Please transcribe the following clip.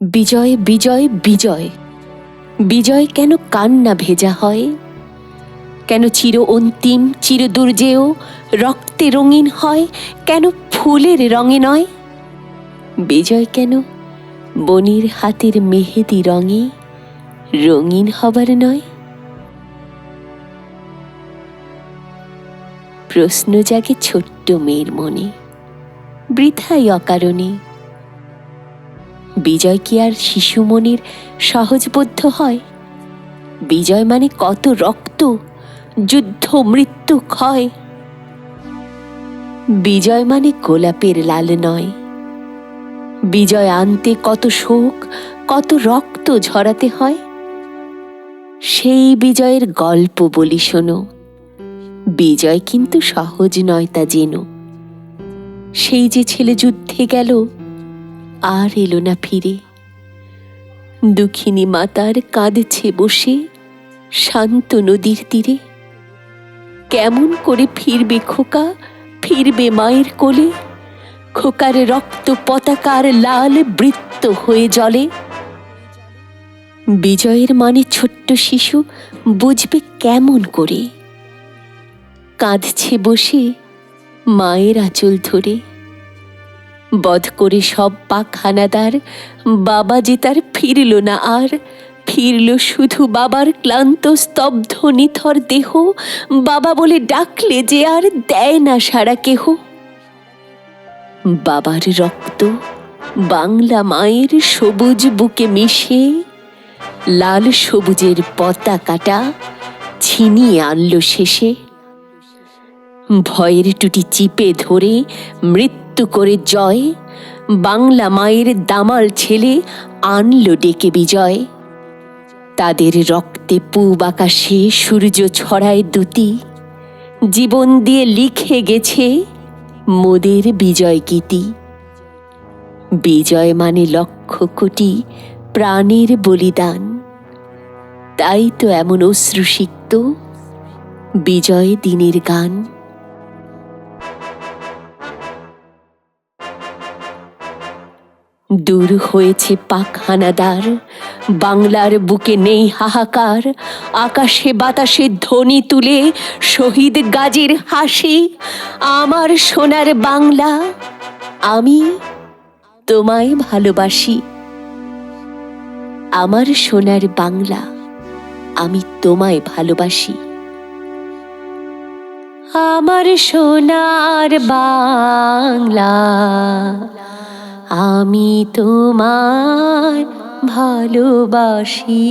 বিজয় বিজয় বিজয়। বিজয় কেন কান্না ভেজা হয়? কেন চির অন্তিম, চির দুর্জেয় রক্তে রঙিন হয়? কেন ফুলের রঙে নয়? বিজয় কেন বনির হাতের মেহেদি রঙে রঙিন হবার নয়? প্রশ্ন জাগে ছোট্ট মেয়ের মনে, বৃথাই অকারণে। বিজয় কি আর শিশু মনের সহজবোধ্য হয়? বিজয় মানে কত রক্ত, যুদ্ধ, মৃত্যু, ক্ষয়? বিজয় মানে গোলাপের লাল নয়। বিজয় আনতে কত শোক, কত রক্ত ঝরাতে হয়? সেই বিজয়ের গল্প বলি শোনো। বিজয় কিন্তু সহজ নয় তা যেন সেই যে ছেলে যুদ্ধে গেল আর এলো না ফিরে। দুঃখিনী মাতার কাঁদছে বসে শান্ত নদীর তীরে। কেমন করে ফিরবে খোকা, ফিরবে মায়ের কোলে। খোকার রক্ত পতাকার লাল বৃত্ত হয়ে জলে। বিজয়ের মানে ছোট্ট শিশু বুঝবে কেমন করে। কাঁদছে বসে মায়ের আঁচল ধরে। বধ করে সব পাক হানাদার বাবা যে তার ফিরল না আর, ফিরল শুধু বাবার ক্লান্ত, স্তব্ধ, নিথর দেহ। বাবা বলে ডাকলে যে আর দেয় না সারা কেহ। বাবার রক্ত বাংলা মায়ের সবুজ বুকে মিশে, লাল সবুজের পতাকাটা ছিনিয়ে আনল শেষে। ভয়ের টুটি চিপে ধরে মৃত্যু করে জয়, বাংলা মায়ের দামাল ছেলে আনলো ডেকে বিজয়। তাদের রক্তে পূব আকাশে সূর্য ছড়ায় দুতি জীবন দিয়ে লিখে গেছে মোদের বিজয় গীতি। বিজয় মানে লক্ষ কোটি প্রাণের বলিদান। তাই তো এমন অশ্রুসিক্ত বিজয় দিনের গান। দূর হয়েছে পাক হানাদার বাংলার বুকে নেই হাহাকার। আকাশে বাতাসে ধ্বনি তুলে শহীদ গাজীর হাসি। আমার সোনার বাংলা, আমি তোমায় ভালোবাসি। আমার সোনার বাংলা, আমি তোমায় ভালোবাসি। আমার সোনার বাংলা। আমি তোমায় ভালোবাসি।